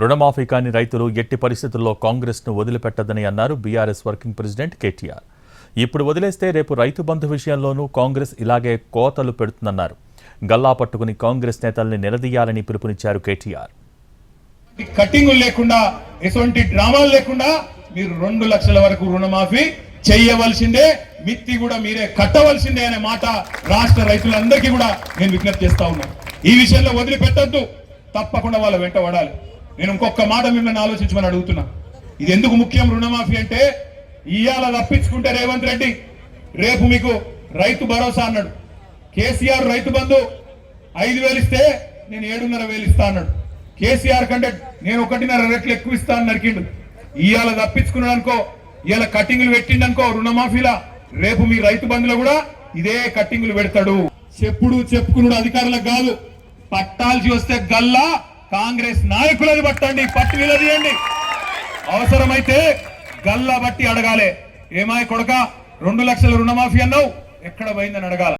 రుణమాఫీ కాని రైతులు ఎట్టి పరిస్థితుల్లో కాంగ్రెస్ను వదిలిపెట్టదని అన్నారు బీఆర్ఎస్ వర్కింగ్ ప్రెసిడెంట్ కేటీఆర్. ఇప్పుడు వదిలేస్తే రేపు రైతు బంధు విషయంలోనూ కాంగ్రెస్ ఇలాగే కోతలు పెడుతుందన్నారు. గల్లా పట్టుకుని కాంగ్రెస్ నేతల్ని నిలదీయాలని పిలుపునిచ్చారు కేటీఆర్. కటింగ్ లేకుండా ఎటువంటి డ్రామాలు లేకుండా మీరు రెండు లక్షల వరకు రుణమాఫీ చేయవలసిందే మిత్తి కూడా మీరే కట్టవలసిందే అనే మాట రాష్ట్ర రైతులందరికీ కూడా నేను విజ్ఞప్తి చేస్తా ఉన్నాను ఈ విషయంలో వదిలిపెట్టద్దు తప్పకుండా వాళ్ళ వెంట పడాలి. నేను ఇంకొక మాట మిమ్మల్ని ఆలోచించమని అడుగుతున్నా. ఇది ఎందుకు ముఖ్యం రుణమాఫీ అంటే ఇవాళ తప్పించుకుంటే రేవంత్ రెడ్డి రేపు మీకు రైతు భరోసా అన్నాడు. కేసీఆర్ రైతు బంధు ఐదు వేలు ఇస్తే నేను ఏడున్నర వేలు ఇస్తా అన్నాడు. కేసీఆర్ కంటే నేను ఒకటిన్నర రెట్లు ఎక్కువ ఇస్తా అని నరికిండు. ఇవాళ తప్పించుకున్నాడు అనుకో ఇవాళ కటింగ్లు పెట్టిండు అనుకో రుణమాఫీలా? రేపు మీ రైతు బంధులో కూడా ఇదే కట్టింగ్లు పెడతాడు. చెప్పుడు చెప్పుకున్నాడు అధికారులకు కాదు పట్టాల్సి వస్తే గల్లా కాంగ్రెస్ నాయకులది పట్టండి పట్టు నిలదీయండి. అవసరమైతే గల్లా బట్టి అడగాలి. ఏమాయ కొడక రెండు లక్షల రుణమాఫీ అన్నావు ఎక్కడ పోయిందని అడగాల.